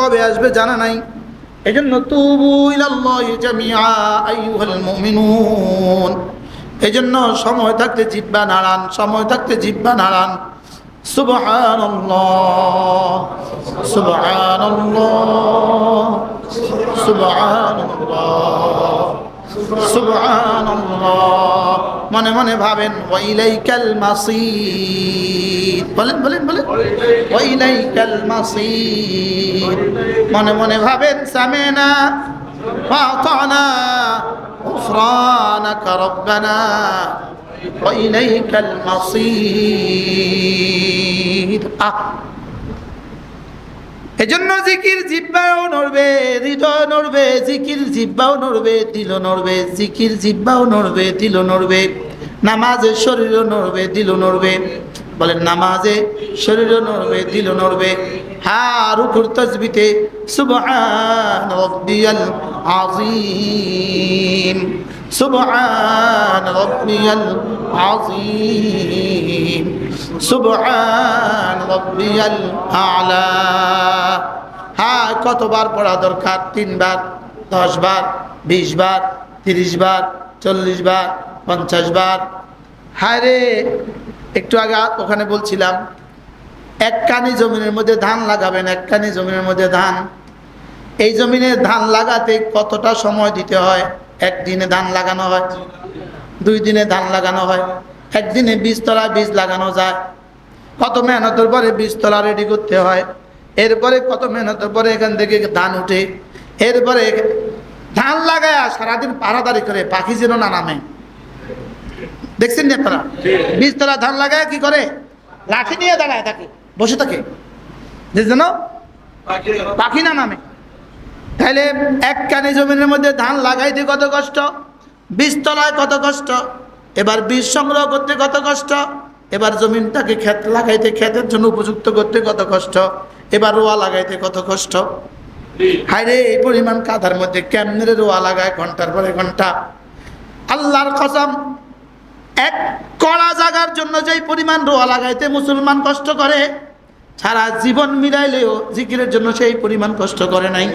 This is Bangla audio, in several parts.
কবে আসবে জানা নাই। এই জন্য তুবু ইলাল্লাহি জামিআ আইয়ুহাল সময় থাকতে জিব্বা নাড়ান, সময় থাকতে জিব্বা নাড়ান। সুবহানাল্লাহ সুবহানাল্লাহ সুবহানাল্লাহ। সুবহানাল্লাহ মনে মনে ভাবেন ওয়াইলাইকাল মাসির বলেন বলেন বলেন ওয়াইলাইকাল মাসির মনে মনে ভাবেন সামেনা ফাতানা غفرانك ربنا وإليك المصير আহ এজন্য জিকির জিব্বাও নড়বে, হৃদয় নড়বে, জিকির জিব্বাও নড়বে দিল নড়বে, জিকির জিব্বাও নড়বে দিল নড়বে। নামাজে শরীরও নড়বে দিল নড়বে। বলেন, নামাজে শরীরও নড়বে দিল নড়বে। হার উপর তসবিতে সুবহান রব্বিয়াল আযীম। সুবহান রব্বিয়াল আযীম। সুবহান রব্বিয়াল আলা। হ্যাঁ কতবার পড়া দরকার? তিনবার দশ বার বিশ বার তিরিশ বার চল্লিশ বার পঞ্চাশ বার হায় রে, একটু আগে ওখানে বলছিলাম এক কানি জমিনের মধ্যে ধান লাগাবেন এক কানি জমিনের মধ্যে ধান। এই জমিনে ধান লাগাতে কতটা সময় দিতে হয়? একদিনে ধান লাগানো হয়, দুই দিনে ধান লাগানো হয়। একদিনে বীজতলা বীজ লাগানো যায়। কত মেহনতের পরে বীজতলা রেডি করতে হয়। এরপরে কত মেহনতের পরে এখান থেকে ধান উঠে। এরপরে ধান লাগায় সারাদিন পাহারাদারি করে, পাখি যেন না নামে। দেখছেন না আপনারা? বীজতলা ধান লাগায় কি করে? লাঠি নিয়ে দাঁড়ায় থাকে, বসে থাকে। যেন পাখি না নামে। তাহলে এক কানি জমিনের মধ্যে ধান লাগাইতে কত কষ্ট? বীজ তলায় কত কষ্ট? এবার বীজ সংগ্রহ করতে কত কষ্ট? এবার জমিনটাকে ক্ষেত লাগাইতে ক্ষেতের জন্য উপযুক্ত করতে কত কষ্ট? এবার রোয়া লাগাইতে কত কষ্ট? হায়রে, এই পরিমাণ কাঁধার মধ্যে কেমনে রোয়া লাগায় ঘণ্টার পরে ঘণ্টা? আল্লাহর কসম, এক কড়া জাগার জন্য যেই পরিমাণ রোয়া লাগাইতে মুসলমান কষ্ট করে, সারা জীবন মিলাইলেও জিকিরের জন্য সেই পরিমাণ কষ্ট করে নাই।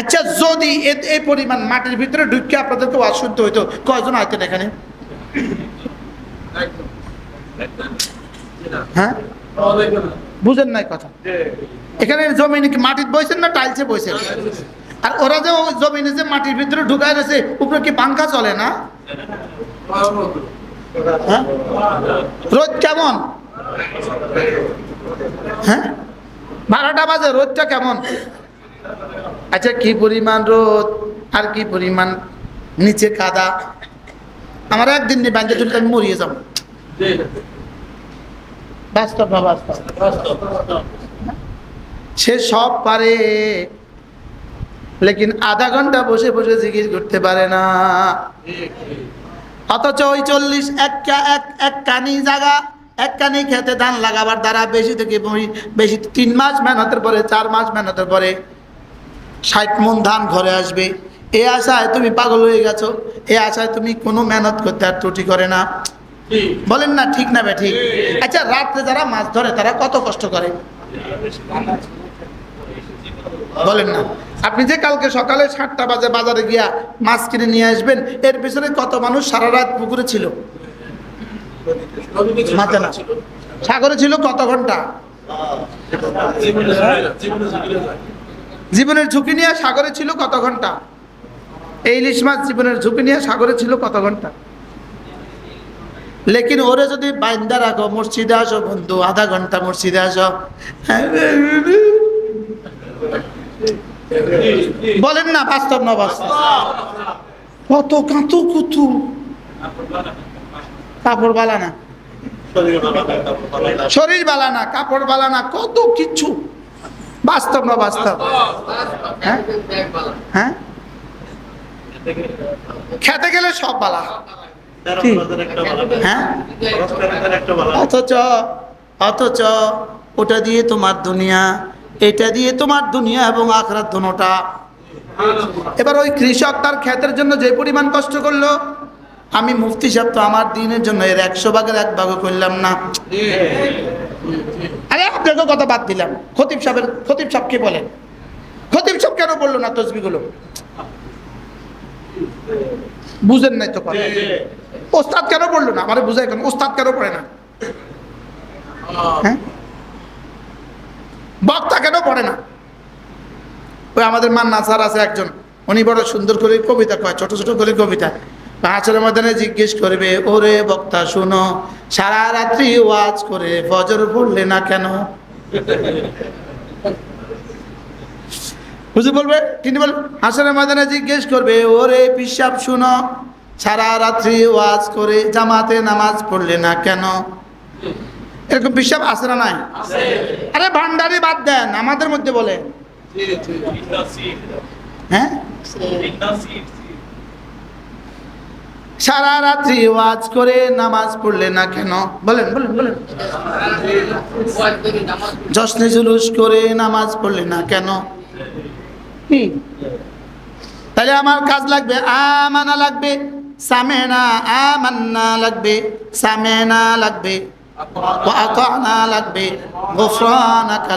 আচ্ছা যদি এই পরিমাণ মাটির ভিতরে ঢুকে আপনাদেরকে ওয়াজ শুনতে হইতো, কয়জন আইতেন এখানে? হ্যাঁ? বুঝেন নাই কথা। এখানে জমিনে কি মাটির বইছেন না টাইলসে বইছেন? আর ওরা যে জমিনে যে মাটির ভিতরে ঢুকায় রয়েছে, উপরে কি পাঙ্খা চলে না? হ্যাঁ? রোদ কেমন? হ্যাঁ? বারোটা বাজে, রোদটা কেমন? আচ্ছা কি পরিমাণ রোদ? আর কি পরিমাণ নিচে কাদা? আমার একদিন ব্যাংকে তুলতে আমি মরিয়ে যাব। সে সব পারে, লেকিন আধা ঘণ্টা বসে বসে জিজ্ঞেস করতে পারে না। অথচ ওই চল্লিশ এক এক কানি জায়গা এক কানি খেতে ধান লাগাবার দ্বারা বেশি থেকে বেশি তিন মাস মেহনতের পরে, চার মাস মেহনতের পরে ষাট মন ধান ঘরে আসবে। এ আশায় তুমি পাগল হয়ে গেছো। এ আশায় তুমি কোনো মেহনত করতে আর ত্রুটি করে না। বলেন না, ঠিক না বে, ঠিক? আচ্ছা রাত্রে যারা মাছ ধরে, তারা কত কষ্ট করে? বলেন না। আপনি যে কালকে সকালে সাতটা বাজে বাজারে গিয়া মাছ কিনে নিয়ে আসবেন, এর পিছনে কত মানুষ সারা রাত পুকুরে ছিল? সাগরে ছিল কত ঘণ্টা? জীবনের ঝুঁকি নিয়ে সাগরে ছিল কত ঘণ্টা? এই ইলিশ মাছ জীবনের ঝুঁকি নিয়ে সাগরে ছিল কত ঘণ্টা? লেকিন ওরে যদি বাইন্দা রাখো, মসজিদে আসো বন্ধু, আধা ঘণ্টা মসজিদে আসো। বলেন না, বাস্তব না বাস্তব? কত কাঁতু কুতু। কাপড় বালা না। শরীর বালা না, কাপড় বালা না, কত কিছু। বাস্তব না বাস্তব? হ্যাঁ? হ্যাঁ? খেতে গেলে সব বালা? হ্যাঁ? অথচ অথচ ওটা দিয়ে তোমার দুনিয়া এটা দিয়ে তোমার দুনিয়া এবং আখরাত দুনোটা এবার ওই কৃষক তার ক্ষেতের জন্য যে পরিমাণ কষ্ট করল আমি মুফতি সাহেব তো আমার দিনের জন্য এর একশো ভাগের এক ভাগও করলাম না। আরে আপনাকে কথা বাদ দিলাম। খতিব সাহেবের খতিব সাহেব কি বলেন? খতিব সাহেব কেন বলল না তসবিগুলো? বুঝেন নাই তো ওস্তাদ কেন পড়ল না? আমার বুঝাই কেন? ওস্তাদ কেন পড়ে না? হ্যাঁ? বক্তা কেন পড়ে না? ওই আমাদের মান্না স্যার আছে একজন। উনি বড় সুন্দর করে কবিতা কয়, ছোট ছোট করে কবিতা। পাঁচের মধ্যে জিজ্ঞেস করবে ওরে বক্তা শুনো সারা রাত্রি ওয়াজ করে ফজর পড়লে না কেন? বুঝে বলবে তিনি বল হাসনের ময়দানে জিজ্ঞেস করবে ওরে পিসাব শুনো সারা রাত্রি ওয়াজ করে জামাতে নামাজ পড়লে না কেন? এরকম পিসাব আছে না নাই? আরে ভান্ডারি বাদ দেন আমাদের মধ্যে বলে হ্যাঁ? সারা রাত্রি ওয়াজ করে নামাজ পড়লে না কেন? বলেন বলেন বলেন। জশ্নে জুলুস করে নামাজ পড়লে না কেন? তাহলে আমার কাজ লাগবে। আমানা লাগবে, সামেনা, আমান্না লাগবে, সামেনা লাগবে লাগবে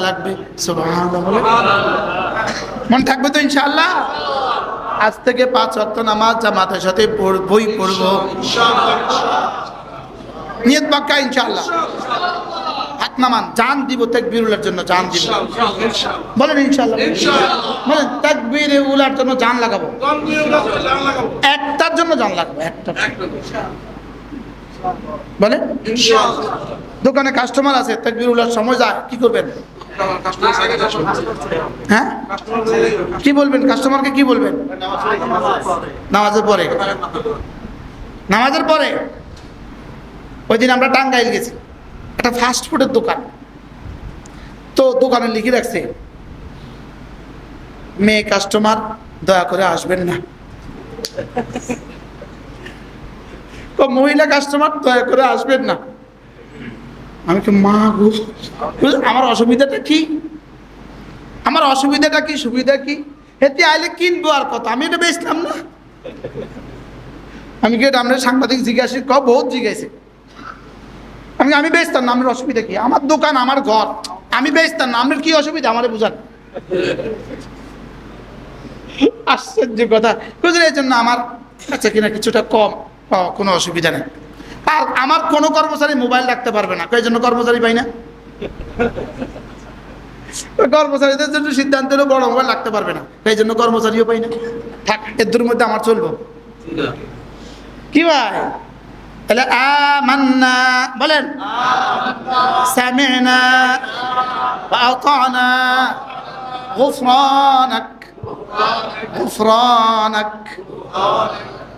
লাগবে। মন থাকবে তো ইনশাআল্লাহ? আজ থেকে পাঁচ ওয়াক্ত নামাজ জামাতের সাথে বই পড়ব। নিয়ত পাক্কা ইনশাল্লাহ হাত নামান জান দিব তাকবীরুলের জন্য জান দিব। বলেন ইনশাআল্লাহ। বলেন তাকবীরে উলার জন্য জান লাগাবো। একটার জন্য জান লাগাবো একটা বলেন? দোকানে কাস্টমার আছে তাকবীর উলার সময় যায় কি করবেন? হ্যাঁ? কি বলবেন? কাস্টমারকে কি বলবেন? নামাজের পরে। নামাজের পরে? ওই দিন আমরা টাঙ্গাইল গেছি। একটা ফাস্ট ফুডের দোকান। তো দোকানে লিখে রাখছে, মেয়ে কাস্টমার দয়া করে আসবেন না। মহিলা কাস্টমার দয়া করে আসবেন না। আমি তো মা আমার অসুবিধাটা কি? আমার অসুবিধাটা কি? সুবিধা কি? হেতে আইলে কিনবো আর কত? আমি এটা বেচলাম না। আমি কি এটা আমরা সাংবাদিক জিজ্ঞাসা ক বহুত জিজ্ঞাসা আমি আমি বেচতাম না, আমার অসুবিধা কি? আমার দোকান, আমার ঘর। আমি বেচতাম না, আপনার কি অসুবিধা? আমার বুঝান। আশ্চর্য কথা। বুঝলে এই জন্য আমার আচ্ছা কিনা কিছুটা কম কোনো অসুবিধা নেই। আর আমার কোনো কর্মচারী মোবাইল রাখতে পারবে না। কয় জন্য কর্মচারী পাই না? কর্মচারীদের জন্য সিদ্ধান্ত বড় মোবাইল রাখতে পারবে না। এই জন্য কর্মচারীও পাই না? থাক, এর মধ্যে আমার চলবো। কি ভাই? তাহলে আমান্না, বলেন। সামি'না আতা'না গুফরানাক গুফরানাক।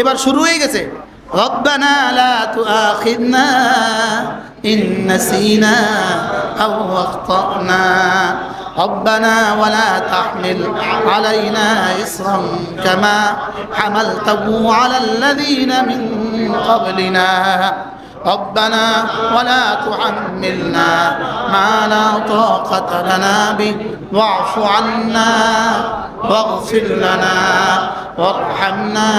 এবার শুরু হয়ে গেছে ربنا لا تؤاخذنا إن نسينا أو أخطأنا ربنا ولا تحمل علينا إصرا كما حملته على الذين من قبلنا ربنا ولا تحملنا ما لا طاقة لنا به واعف عنا واغفر لنا وارحمنا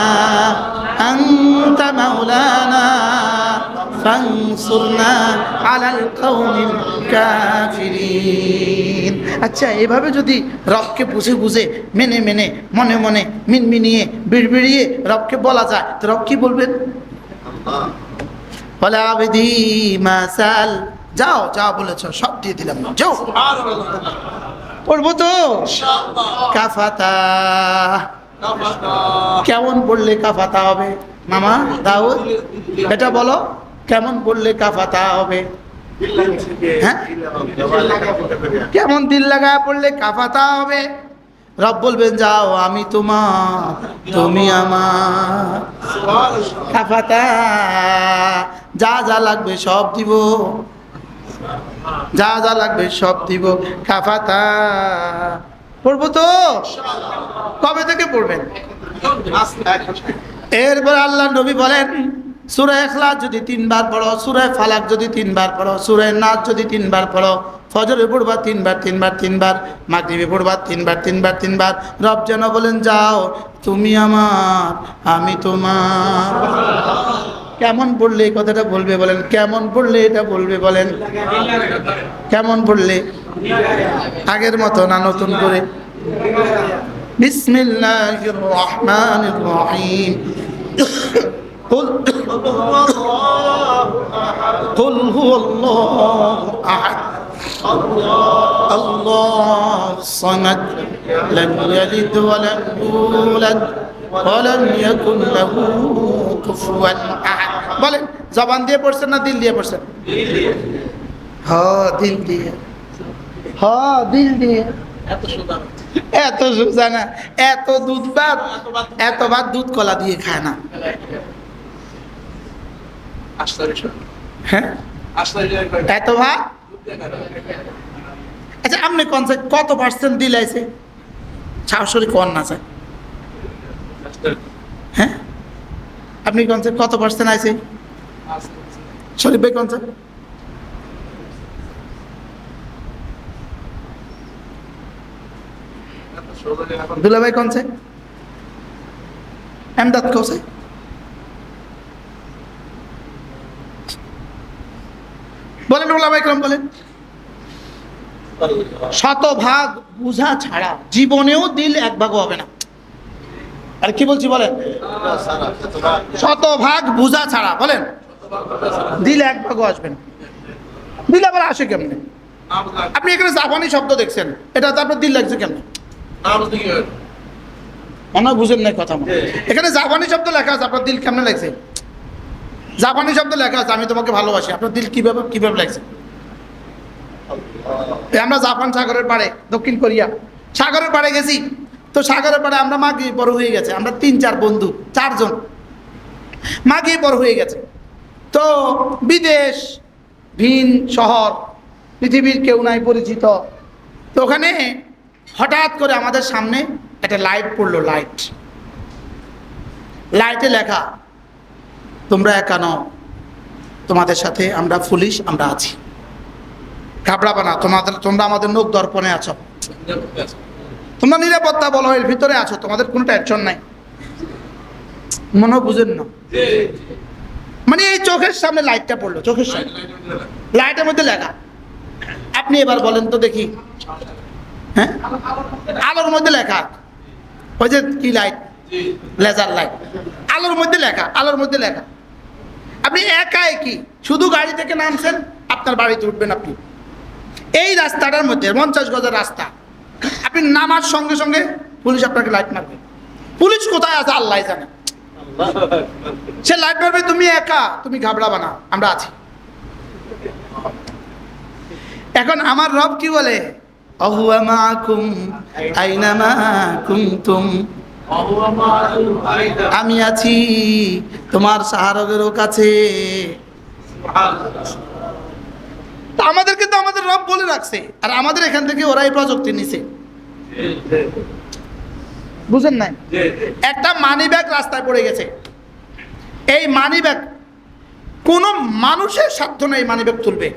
أنت مولانا فانصرنا على القوم الكافرين আচ্ছা এভাবে যদি রবকে বুঝে বুঝে মেনে মেনে মনে মনে মিনমিনিয়ে বিড়বিড়িয়ে রবকে বলা যায় তো রব কি বলবেন বলে আবেদি মাসাল যাও যা বলেছ সব দিয়ে দিলাম যাও পড়বো তো কাফাতা কেমন পড়লে কাফাতা হবে? মামা, দাউদ এটা বলো, কেমন পড়লে কাফাতা হবে? হ্যাঁ? কেমন দিল লাগায় পড়লে কাফাতা হবে? রব বলবেন, যাও, আমি তোমার, তুমি আমার কাফাতা। যা যা লাগবে সব দিব। যা যা লাগবে সব দিব কাফাতা। পড়ব তো? কবে থেকে পড়বেন? এরপর আল্লাহ নবী বলেন, সুরে এখলাস যদি তিনবার পড়ো, সুরে ফালাক যদি তিনবার পড়ো, সুরে নাচ যদি তিনবার পড়ো ফজরে পড়বা তিনবার তিনবার তিনবার, মাগরিবে পড়বা তিনবার তিনবার তিনবার। রব যেন বলেন, যাও, তুমি আমার, আমি তোমার। কেমন পড়লে এই কথাটা বলবে বলেন? কেমন পড়লে এটা বলবে বলেন? কেমন পড়লে? আগের মতো না নতুন করে বিসমিল্লাহির রহমানির রহিম قل قل هو الله احد الله الصمد لم يلد ولم يولد ولم يكن له كفوا احد বলেন জবান দিয়ে পড়ছেন না দিল দিয়ে পড়ছেন হ্যাঁ দিল দিয়ে হ্যাঁ দিল দিয়ে। এত সোজা না এত দুধ ভাত এত ভাত দুধ কলা দিয়ে খায় না। হ্যাঁ? এত ভাত আচ্ছা আপনি কোন কত পার্সেন্ট দিল আছে? সরাসরি কন না স্যার। হ্যাঁ? আপনি কোন side কত পার্সেন্ট আছে? শরীফ ভাই কোন side? দুলা ভাই কোন side? এমদাদ কোসে বলেন ওলামা ইকরাম বলেন। শতভাগ বুঝা ছাড়া জীবনেও দিল এক ভাগও হবে না। আর কি বলছি বলেন? শতভাগ বুঝা ছাড়া, বলেন। দিল এক ভাগও আসবে না। দিল আবার আসে কেমনে? আপনি এখানে জাপানি শব্দ দেখছেন, এটা তারপর দিল লাগছে কেমনে? মনে হয় বুঝেন নাই কথা মনে এখানে জাপানি শব্দ লেখা আছে আপনার দিল কেমনে লাগছে জাপানি শব্দ লেখা আছে আমি তোমাকে ভালোবাসি। আপনার দিল কীভাবে কীভাবে লাগছে আমরা জাপান সাগরের পাড়ে দক্ষিণ কোরিয়া। সাগরের পাড়ে গেছি। তো সাগরের পাড়ে আমরা মা গিয়ে বড় হয়ে গেছে। আমরা তিন চার বন্ধু চারজন। মা গিয়ে বড় হয়ে গেছে। তো বিদেশ ভিন শহর পৃথিবীর কেউ নাই পরিচিত। তো ওখানে হঠাৎ করে আমাদের সামনে একটা লাইট পড়ল লাইট লাইটে লেখা তোমরা একা নও তোমাদের সাথে আমরা পুলিশ আমরা আছি। ঘাবড়াবা না তোমাদের তোমরা আমাদের নোক দর্পণে আছো। তোমরা নিরাপত্তা বলো এর ভিতরে আছো তোমাদের কোনো টেনশন নাই। মনে বুঝেন না। মানে এই চোখের সামনে লাইটটা পড়ল চোখের সামনে। লাইটের মধ্যে লেখা। আপনি এবার বলেন তো দেখি। হ্যাঁ? আলোর মধ্যে লেখা। ওই যে কি লাইট লেজার লাইট আলোর মধ্যে লেখা আলোর মধ্যে লেখা। আপনি একা একই শুধু গাড়ি থেকে নামছেন আপনার বাড়িতে উঠবেন আপনি। এই রাস্তাটার মধ্যে পঞ্চাশ গজের রাস্তা। আপনি নামার সঙ্গে সঙ্গে পুলিশ আপনাকে লাইট মারবে। পুলিশ কোথায় আছে? আল্লাহ জানে। সে লাইট মারবে তুমি একা তুমি ঘাবড়াবা না আমরা আছি। এখন আমার রব কি বলে? অহুয়া মাকুম আইনামা কুমতুম আমি আছি তোমার সাহারগেরও কাছে। আমাদেরকে তো আমাদের রব বলে রাখছে, আর আমাদের এখান থেকে ওরাই প্রযুক্তি নিছে। বুঝেন নাই? একটা মানি ব্যাগ রাস্তায় পড়ে গেছে। এই মানি ব্যাগ কোন মানুষের সাধ্য নেই মানি ব্যাগ তুলবে।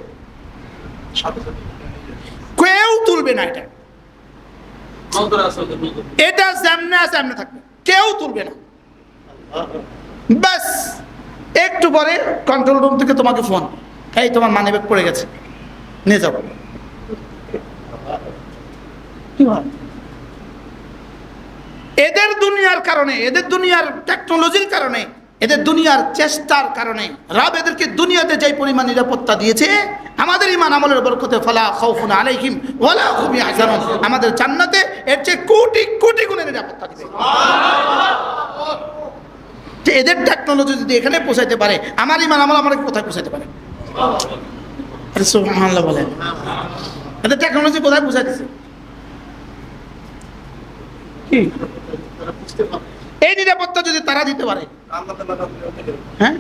তুলবে না এটা। এটা যেমনে আছে এমনি থাকবে। কেউ তুলবে না। ব্যাস, একটু পরে কন্ট্রোল রুম থেকে তোমাকে ফোন এই, তোমার মানি ব্যাগ পড়ে গেছে। নিয়ে যাও এদের দুনিয়ার কারণে, এদের দুনিয়ার টেকনোলজির কারণে এদের দুনিয়ার চেষ্টার কারণে রব এদেরকে দুনিয়াতে যে পরিমাণ নিরাপত্তা দিয়েছে আমাদের ইমান আমলের বরকতে ফলা খাউফুন আলাইহিম ওয়ালা ইয়াহজানুন। আমাদের জান্নাতে এর চেয়ে কোটি কোটি গুণে নিরাপত্তা দিবে। যে এদের টেকনোলজি যদি এখানে পৌঁছাইতে পারে আমার ইমান আমল আমাকে কোথায় পৌঁছাইতে পারে? বলেন। এদের টেকনোলজি কোথায় পৌঁছাইতেছে? এই নিরাপত্তা যদি তারা দিতে পারে হ্যাঁ?